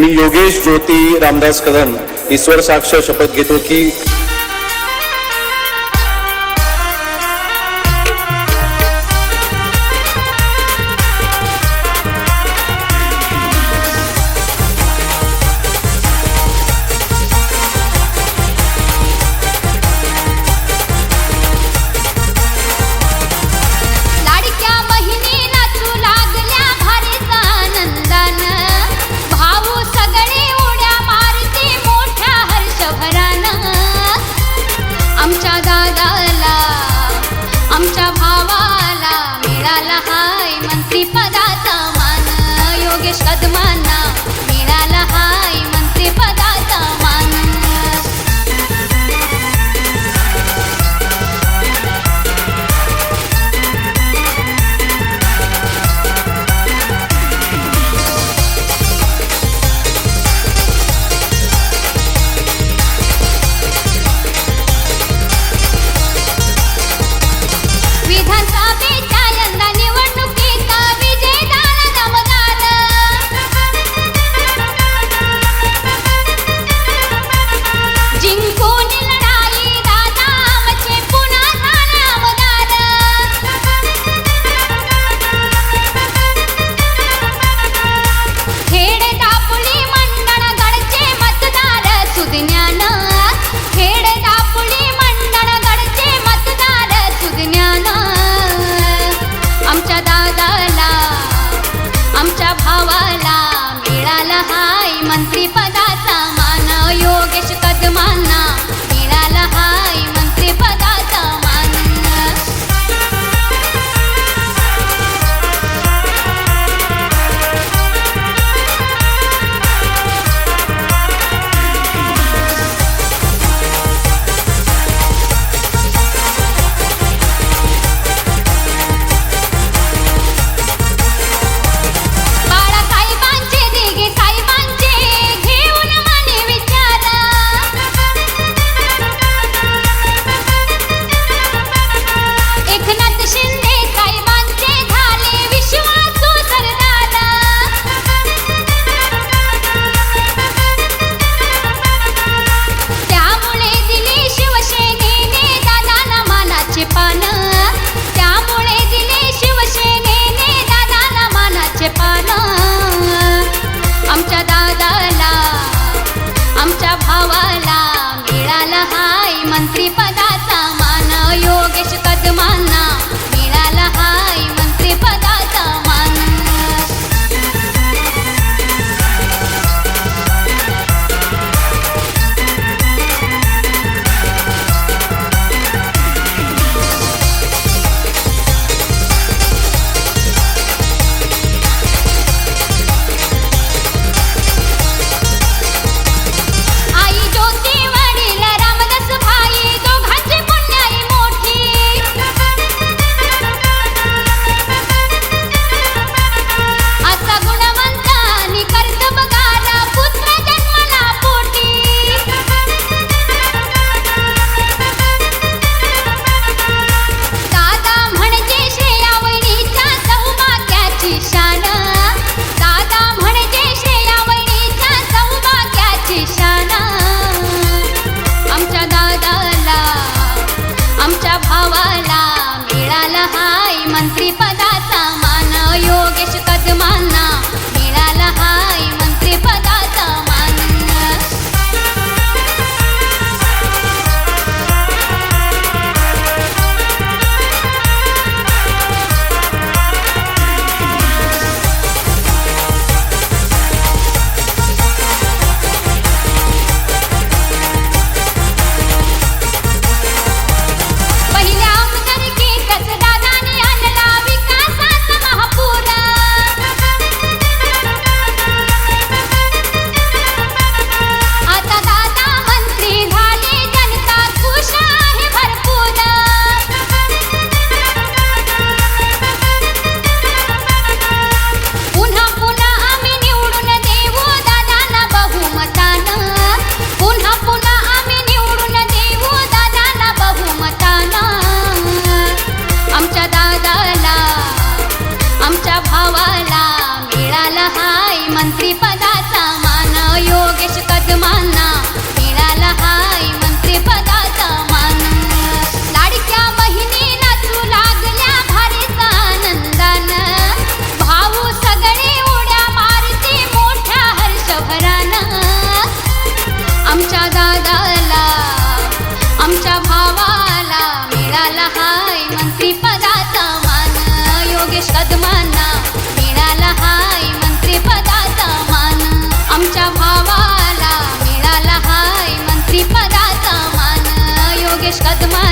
मी योगेश ज्योती रामदास कदम ईश्वर साक्ष शपथ घेतो की योगेश कदमांना मिळाला हाय मान. आमच्या भावाला मिळाला हाय योगेश कदमा